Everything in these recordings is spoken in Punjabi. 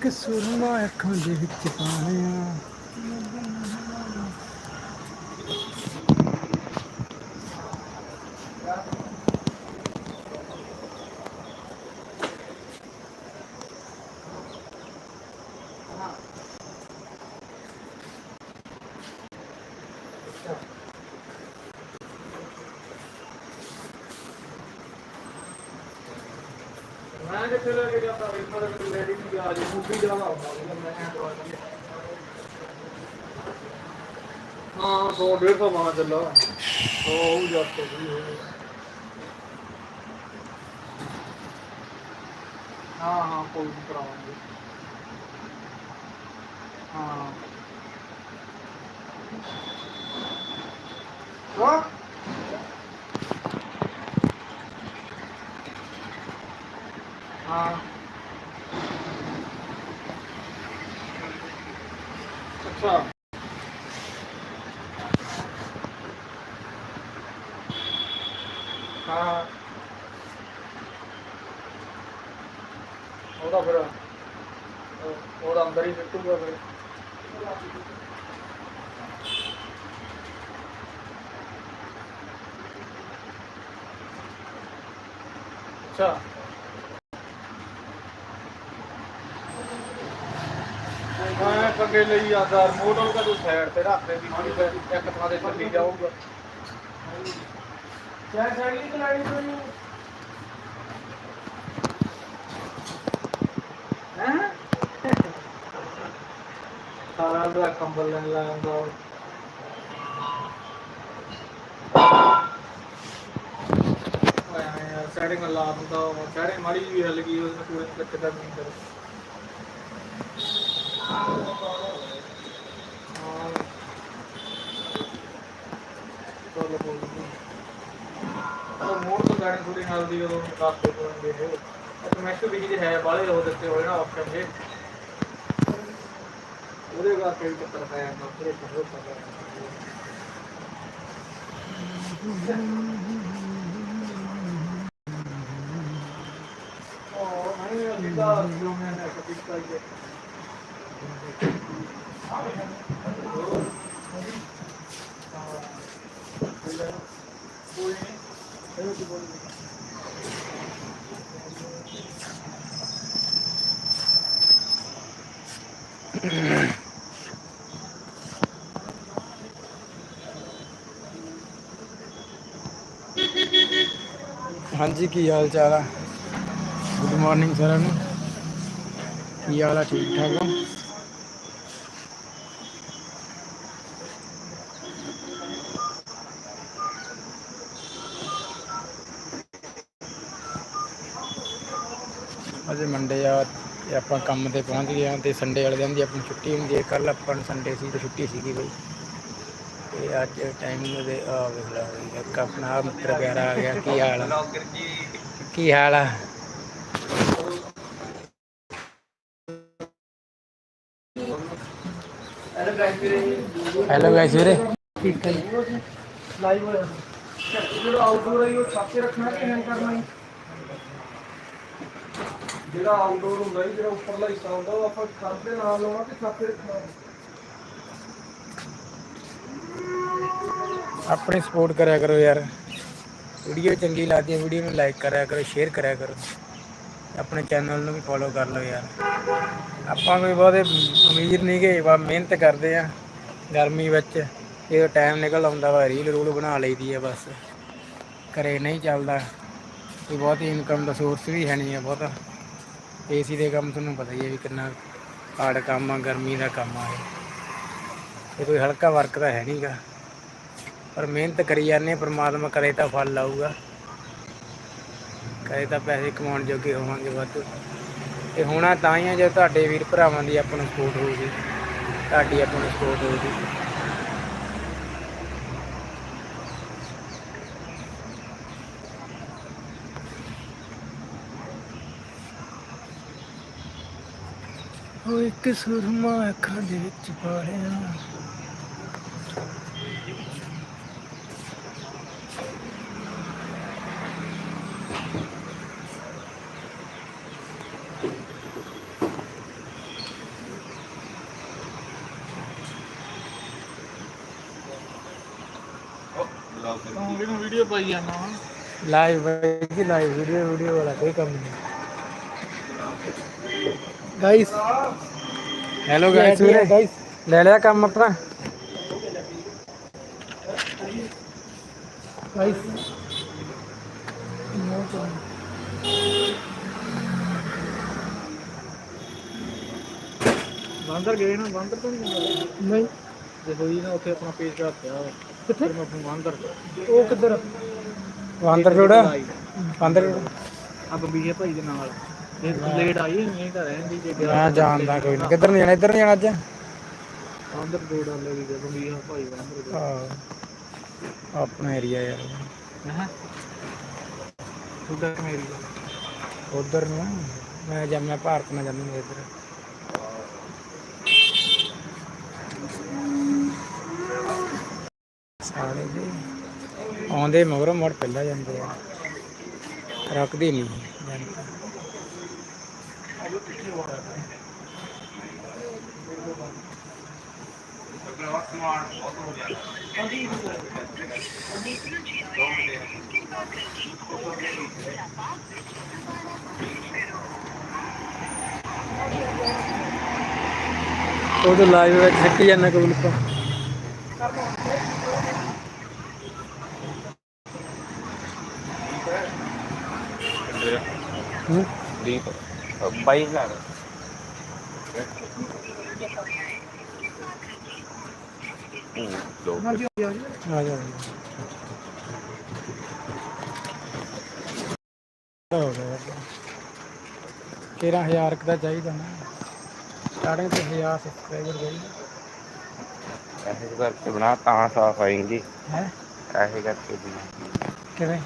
ਇੱਕ ਸੁਰਮਾ ਅੱਖਾਂ ਦੇ ਵਿੱਚ ਪਾਣਿਆ ਮੈਂ ਕਿੱਥੇ ਲੈ ਕੇ ਜਾਂਦਾ ਵੀ ਮਤਲਬ ਕਿ ਰੈਡੀ ਨਹੀਂ ਆ ਜੀ ਮੁੱਢੀ ਜ਼ਿਆਦਾ ਹੁੰਦਾ ਮੈਂ ਐਂ ਦਵਾ ਦਿੰਦੇ ਹਾਂ 100 150 ਮਾਨਾ ਚੱਲਾ ਉਹ ਜੱਟ ਤੋਂ ਵੀ ਹੋਵੇ ਹਾਂ ਹਾਂ ਕੋਈ ਨਹੀਂ ਕਰਾਵਾਂਗੇ ਹਾਂ ਵਾਹ ਹਾਂ ਅੱਛਾ ਹਾਂ। ਉਹਦਾ ਫਿਰ, ਉਹ- ਉਹਦਾ ਅੰਦਰ ਹੀ ਸਿੱਟੂਗਾ ਫਿਰ। ਅੱਛਾ। ਮੈਂ ਕੰਗੇ ਲਈ ਆਦਾ ਰਿਮੋਟ ਨੂੰ ਕਦੋਂ ਸਾਈਡ ਤੇ ਰੱਖ ਦੇ ਵੀ ਮਾੜੀ ਜਿਹੀ ਇੱਕ ਥਾਂ ਤੇ ਚੱਲੀ ਜਾਊਗਾ। ਕਿਆ ਸਾਈਡ ਚਲਾਣੀ ਤੈਨੂੰ ਹੈ? ਸਾਰਾ ਦਾ ਕੰਬਲ ਲੈਣ ਲਾਉਂਦਾ ਸੈਟਿੰਗ ਲਾ ਦਿੰਦਾ ਸੈਟਿੰਗ ਮਾੜੀ ਜਿਹੀ ਹਿੱਲ ਗਈ ਉਹਨੇ ਪੂਰੇ ਕੱਟ ਦਾ ਨਹੀਂ ਕਰ। ਉਹ ਮੋੜ ਤੋਂ ਗਾੜੀ ਥੋੜੀ ਨਾਲ ਦੀ ਉਦੋਂ ਰਾਸਤੇ ਤੋਂ ਆਉਂਦੇ ਨੇ ਆਟੋਮੈਟਿਕ ਵੀ ਜੇ ਹੈ ਬਾਲੇ ਉਹ ਦਿੱਤੇ ਹੋਏ ਨਾ ਆਪਸ਼ਨ ਦੇ। ਉਹਦੇ ਕਰਕੇ ਵੀ ਚੱਕਰ ਪਿਆ ਜਾਂਦਾ ਪੂਰੇ ਬਹੁਤ ਪਤਾ ਉਹ ਨਹੀਂ ਲਿਖਾ ਜੋ ਮੈਂ ਨੇ ਕਪਿਟ ਕਰੀਏ ਕੋਈ ਨਹੀਂ ਇਹ ਕੀ ਬੋਲਦੀ ਹਾਂਜੀ, ਕੀ ਹਾਲ ਚਾਲ ਆ? ਗੁੱਡ ਮਾਰਨਿੰਗ ਸਾਰਿਆਂ ਨੂੰ। ਕੀ ਹਾਲ ਆ? ਠੀਕ ਠਾਕ ਹੋ ਅੱਜ ਮੰਡੇ ਆ ਤੇ ਆਪਾਂ ਕੰਮ ਤੇ ਪਹੁੰਚ ਗਏ ਆ ਤੇ ਸੰਡੇ ਵਾਲੇ ਦਿਨ ਦੀ ਆਪਣੀ ਛੁੱਟੀ ਹੁੰਦੀ ਹੈ। ਕੱਲ ਆਪਾਂ ਨੂੰ ਸੰਡੇ ਸੀ ਤੇ ਛੁੱਟੀ ਸੀਗੀ ਬਈ। ਤੇ ਅੱਜ ਟਾਈਮਿੰਗ ਦੇ ਆ ਵੇਖ ਲਾ ਬਈ, ਇੱਕ ਆਪਣਾ ਮਿੱਤਰ ਪਿਆਰਾ ਆ ਗਿਆ ਕੀ ਹਾਲ ਆ? ਕੀ ਹਾਲ ਆ? ਹੈਲੋ ਗਾਇਸ ਵੀਰੇ। ਠੀਕ ਹੈ ਲਾਈਵ ਜਿਹੜਾ ਆਊਟਡੋਰ ਹੈ ਉਹ ਛੱਤ ਤੇ ਰੱਖਣਾ ਕਿ ਹੈਂਗ ਕਰਨਾ ਹੈ ਜਿਹੜਾ ਆਊਟਡੋਰ ਹੁੰਦਾ ਹੈ ਜਿਹੜਾ ਉੱਪਰਲਾ ਹਿੱਸਾ ਹੁੰਦਾ, ਉਹ ਆਪਾਂ ਛੱਤ ਦੇ ਨਾਲ ਲਾਉਣਾ ਕਿ ਛੱਤ ਤੇ ਰੱਖਣਾ ਆਪਣੀ ਸਪੋਰਟ ਕਰਿਆ ਕਰੋ ਯਾਰ। ਵੀਡੀਓ ਚੰਗੀ ਲੱਗਦੀ ਹੈ ਵੀਡੀਓ ਨੂੰ ਲਾਈਕ ਕਰਿਆ ਕਰੋ ਸ਼ੇਅਰ ਕਰਿਆ ਕਰੋ। ਆਪਣੇ ਚੈਨਲ ਨੂੰ ਵੀ ਫੋਲੋ ਕਰ ਲਓ ਯਾਰ। ਆਪਾਂ ਕੋਈ ਬਹੁਤੇ ਅਮੀਰ ਨਹੀਂ ਗਏ ਬਾ ਮਿਹਨਤ ਕਰਦੇ ਆ, ਗਰਮੀ ਵਿੱਚ। ਇਹ ਟਾਈਮ ਨਿਕਲ ਆਉਂਦਾ ਵਾ ਰੀਲ ਰੂਲ ਬਣਾ ਲਈਦੀ ਆ ਬਸ। ਘਰੇ ਨਹੀਂ ਚੱਲਦਾ। ਕੋਈ ਬਹੁਤੀ ਇਨਕਮ ਦਾ ਸੋਰਸ ਵੀ ਹੈ ਨਹੀਂ ਆ ਬਹੁਤਾ। ਏਸੀ ਦੇ ਕੰਮ ਤੁਹਾਨੂੰ ਪਤਾ ਹੀ ਹੈ ਵੀ ਕਿੰਨਾ ਹਾਰਡ ਕੰਮ ਆ ਗਰਮੀ ਦਾ ਕੰਮ ਆ ਇਹ। ਕੋਈ ਹਲਕਾ ਵਰਕ ਤਾਂ ਹੈ ਨਹੀਂਗਾ। ਪਰ ਮਿਹਨਤ ਕਰੀ ਜਾਂਦੇ ਹਾਂ, ਪ੍ਰਮਾਤਮਾ ਕਰੇ ਤਾਂ ਫਲ ਲਾਊਗਾ। ਕਰੇ ਤਾਂ ਪੈਸੇ ਕਮਾਉਣ ਜੋਗੇ ਹੋਵਾਂਗੇ ਵੱਧ। ਤੇ ਹੋਣਾ ਤਾਂ ਹੀ ਆ ਜੇ ਤੁਹਾਡੇ ਵੀਰ ਭਰਾਵਾਂ ਦੀ ਆਪਾਂ ਨੂੰ ਸਪੋਰਟ ਹੋਊਗੀ। ਤੁਹਾਡੀ ਆਪਾਂ ਨੂੰ ਸਪੋਰਟ ਹੋਊਗੀ। ਉਹ ਇੱਕ ਸੁਰਮਾ ਅੱਖਾਂ ਦੇ ਵਿੱਚ ਪਾ ਰਿਹਾ ਲਾਈਵ ਹੈ ਲਾਈਵ ਵੀਡੀਓ ਵੀਡੀਓ ਵਾਲਾ ਕੋਈ ਕੰਮ ਨਹੀਂ। ਗਾਇਸ ਹੈਲੋ ਗਾਇਸ ਵੀਰੇ ਲੈ ਲਿਆ ਕੰਮ ਆਪਣਾ। ਗਾਇਸ ਬਾਂਦਰ ਗਏ ਨਾ ਬਾਂਦਰ ਤੋਂ ਨਹੀਂ ਨਹੀਂ। ਜੇ ਹੋਈ ਨਾ ਉੱਥੇ ਆਪਣਾ ਪੇਜ ਕਰ ਪਿਆ ਕਿੱਥੇ? ਮੈਂ ਆਪਣਾ ਬਾਂਦਰ। ਉਹ ਕਿੱਧਰ? ਵਾਂਦਰ ਜੋੜਾ। ਜੋੜਾ। ਆ ਬੰਬੀਏ ਭਾਈ ਦੇ ਨਾਲ। ਇਹ ਲੇਟ ਆਈ ਨਹੀਂ ਤਾਂ ਰਹਿੰਦੀ ਜੇ ਗਿਆ। ਮੈਂ ਜਾਣਦਾ ਕੋਈ ਨਹੀਂ ਕਿੱਧਰ ਨਹੀਂ ਜਾਣਾ ਇੱਧਰ ਨਹੀਂ ਜਾਣਾ ਅੱਜ? ਬਾਂਦਰ ਦੋ ਡਾਲੇ ਵੀ ਬੰਬੀਏ ਭਾਈ ਬਾਂਦਰ ਦੇ ਆਹ, ਆਪਣਾ ਏਰੀਆ ਯਾਰ। ਹਾਂ? ਤੁਹਾਡਾ ਮੇਰੀ ਉਧਰ ਨੂੰ? ਮੈਂ ਜਦ ਮੈਂ ਭਾਰਤ ਨਾਲ ਜਾਂਦਾ ਇੱਧਰ। ਸਾਰੇ ਜੀ। ਆਉਂਦੇ ਮਗਰੋਂ ਮੋੜ ਪਹਿਲਾਂ ਜਾਂਦੇ ਆ। ਰੁਕਦੇ ਨਹੀਂ ਜਨਤਾ ਉਹ ਤਾਂ ਲਾਈਵ ਵਿੱਚ ਸਿੱਟੀ ਜਾਂਦਾ ਕੋਲ ਕੋ ਹੂੰ? ਦੀਪ। ਬਾਈ ਲਾ ਦੋ ਆ ਜਾ ਆ ਜਾ ਹੋ ਗਿਆ ਤੇਰਾਂ ਹਜ਼ਾਰ ਕੁ ਦਾ ਚਾਹੀਦਾ ਨਾ। ਸਟਾਰਟਿੰਗ ਤੇ 1000 ਸਬਸਕ੍ਰਾਈਬਰ ਚਾਹੀਦਾ ਐਸੇ ਕਰਕੇ ਬਣਾ ਤਾਂ ਸਾਫ਼ ਆਏਂਗੀ। ਹੈ? ਐਸੇ ਕਰਕੇ ਬਣਾ। ਕਿਵੇਂ?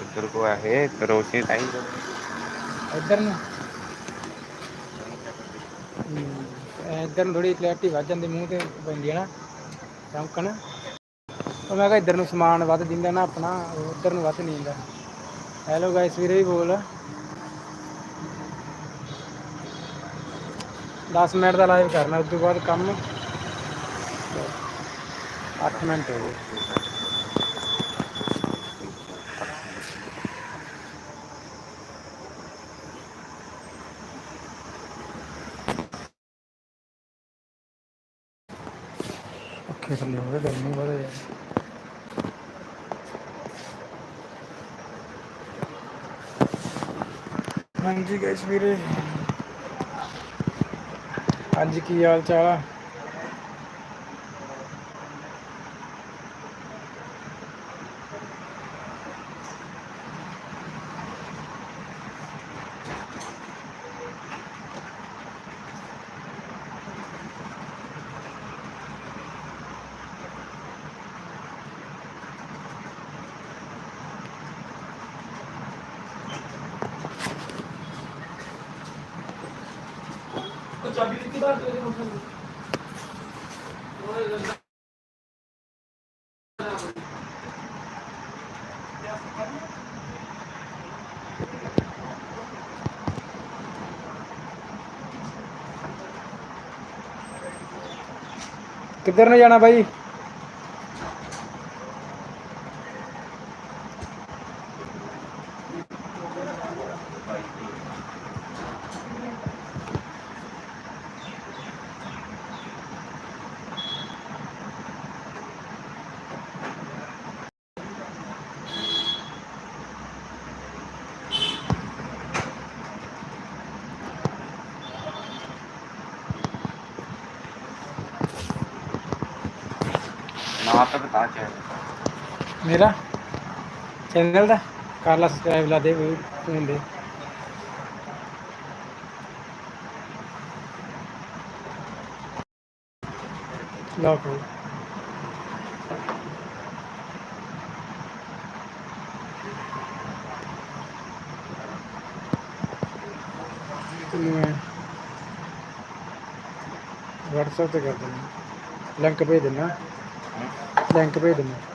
ਇੱਧਰ ਕੋ ਹੈ ਰੋਸ਼ਨੀ ਟਾਈਮ ਇੱਧਰ ਨੂੰ? ਇੱਧਰ ਨੂੰ ਥੋੜੀ ਕਲੈਰਿਟੀ ਵੱਧ ਜਾਂਦੀ, ਮੂੰਹ ਤੇ ਪੈਂਦੀ ਹੈ ਨਾ ਚਮਕਣ ਉਹ ਮੈਂ ਕਿਹਾ ਇੱਧਰ ਨੂੰ ਸਮਾਨ ਵੱਧ ਦਿੰਦਾ ਨਾ ਆਪਣਾ ਉੱਧਰ ਨੂੰ ਵੱਧ ਨਹੀਂ ਦਿੰਦਾ। ਹੈਲੋ ਗਾਇਸ ਵੀਰੇ ਵੀ ਬੋਲ। 10 ਮਿੰਟ ਦਾ ਲਾਈਵ ਕਰਨਾ, ਉਸ ਤੋਂ ਬਾਅਦ ਕੰਮ। 8 ਮਿੰਟ ਹੋ ਗਏ। ਅੱਖੇ ਥੱਲੇ ਹੋ ਗਰਮੀ ਵਧ ਹਾਂਜੀ ਗਾਇਸ ਵੀਰੇ। ਹਾਂਜੀ ਕੀ ਹਾਲ ਚਾਲ ਆ? ਕਿੱਧਰ ਨੇ ਜਾਣਾ ਬਾਈ? ਨਾ ਤਾਂ ਬਤਾ ਚਾਹੇ ਮੇਰਾ ਚੈਨਲ ਦਾ? ਕਰ ਲਾ ਸਬਸਕ੍ਰਾਈਬ ਲਾ ਦੇ ਵੀ ਫੋਨ ਦੇ ਲਾ ਕੋ WhatsApp ਤੇ ਕਰ ਦਿੰਦਾ। ਲਿੰਕ ਭੇਜ ਦਿੰਦਾ। ਲਿੰਕ ਭੇਜ ਦਿੰਦਾ